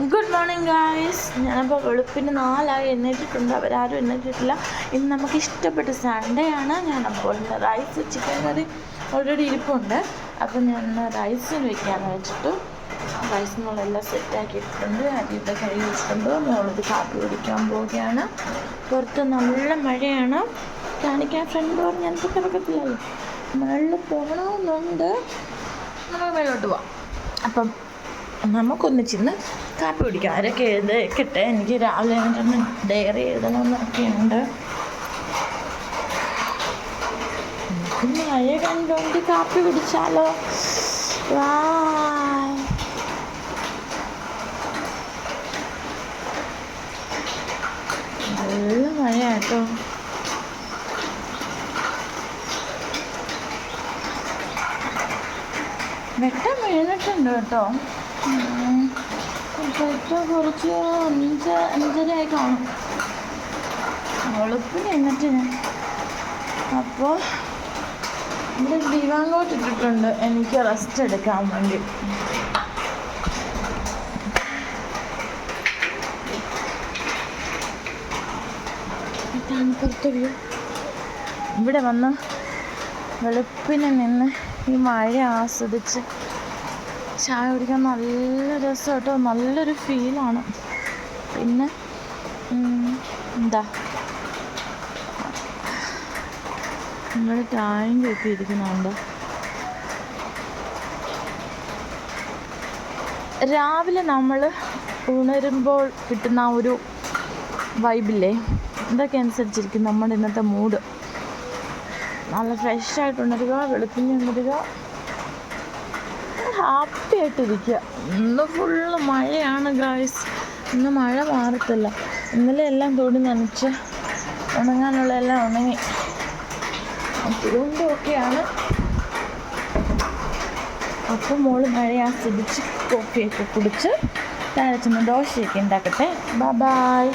Good morning guys ഞാനപ്പോൾ വെളുപ്പിന് നാലായി എഴുന്നേറ്റിട്ടുണ്ട് അവരാരും എഴുന്നേറ്റിട്ടില്ല ഇന്ന് നമുക്ക് ഇഷ്ടപ്പെട്ട സൺഡേ ആണ്. ഞാനപ്പോൾ ഇന്ന് റൈസ് ചിക്കൻ കറി ഓൾറെഡി ഇരിപ്പുണ്ട്. അപ്പം ഞാൻ റൈസ് വെക്കാമെന്ന് വെച്ചിട്ട് സെറ്റാക്കി സെറ്റാക്കിയിട്ടുണ്ട് അരിയുടെ കൈ വെച്ചിട്ടുണ്ട്. ഞങ്ങളിത് കാപ്പി കുടിക്കാൻ പോവുകയാണ്. പുറത്ത് നല്ല മഴയാണ്. കാണിക്കാൻ ഫ്രണ്ട് ഡോർ ഞാൻ കിടക്കത്തില്ലല്ലോ മുകളിൽ പോകണമെന്നുണ്ട്. നമുക്ക് മേലോട്ട് പോവാം. അപ്പം നമുക്കൊന്നിച്ചിന്ന് കാപ്പി കുടിക്കാം. ആരൊക്കെ എഴുതേക്കട്ടെ എനിക്ക് രാവിലെ എന്നിട്ടൊന്ന് ഡയറി എഴുതണമെന്നൊക്കെയുണ്ട്. മഴ കണ്ടുകൊണ്ട് കാപ്പി കുടിച്ചാലോ? നല്ല കേട്ടോ. വെട്ടം വീണിട്ടുണ്ട് കേട്ടോ. കുറച്ച് അഞ്ച് അഞ്ചരയായി കാണും വെളുപ്പിന് എന്നിട്ട് ഞാൻ അപ്പോൾ ഇവിടെ ദിവാങ്കോട്ട് ഇട്ടിട്ടുണ്ട് എനിക്ക് റെസ്റ്റ് എടുക്കാൻ വേണ്ടി. ഇവിടെ വന്ന് വെളുപ്പിനെ നിന്ന് ഈ മഴ ആസ്വദിച്ച് ചായ കുടിക്കാൻ നല്ല രസം കേട്ടോ നല്ലൊരു ഫീലാണ് പിന്നെ എന്താ? നമ്മൾ നമ്മുടെ കേൾക്കി ഇരിക്കുന്നുണ്ട് രാവിലെ നമ്മൾ ഉണരുമ്പോൾ കിട്ടുന്ന ഒരു വൈബില്ലേ ഇതൊക്കെ അനുസരിച്ചിരിക്കും നമ്മുടെ ഇന്നത്തെ മൂഡ് നല്ല ഫ്രഷ് ആയിട്ട് ഉണരുക വെളുപ്പിന് ഉണരുക. ഹാപ്പി ആയിട്ടിരിക്കുക ഇന്ന് ഫുള്ള് മഴയാണ് ഗായ്സ് ഇന്ന് മഴ മാറത്തില്ല. ഇന്നലെ എല്ലാം തുണി നനച്ച് ഉണങ്ങാനുള്ള എല്ലാം ഉണങ്ങി. അതുകൊണ്ടും ഒക്കെയാണ്. അപ്പം മോൾ മഴ ആസ്വദിച്ച് കോഫിയൊക്കെ കുടിച്ച് താഴെ ചെന്ന് ദോശയൊക്കെ ഉണ്ടാക്കട്ടെ. ബൈ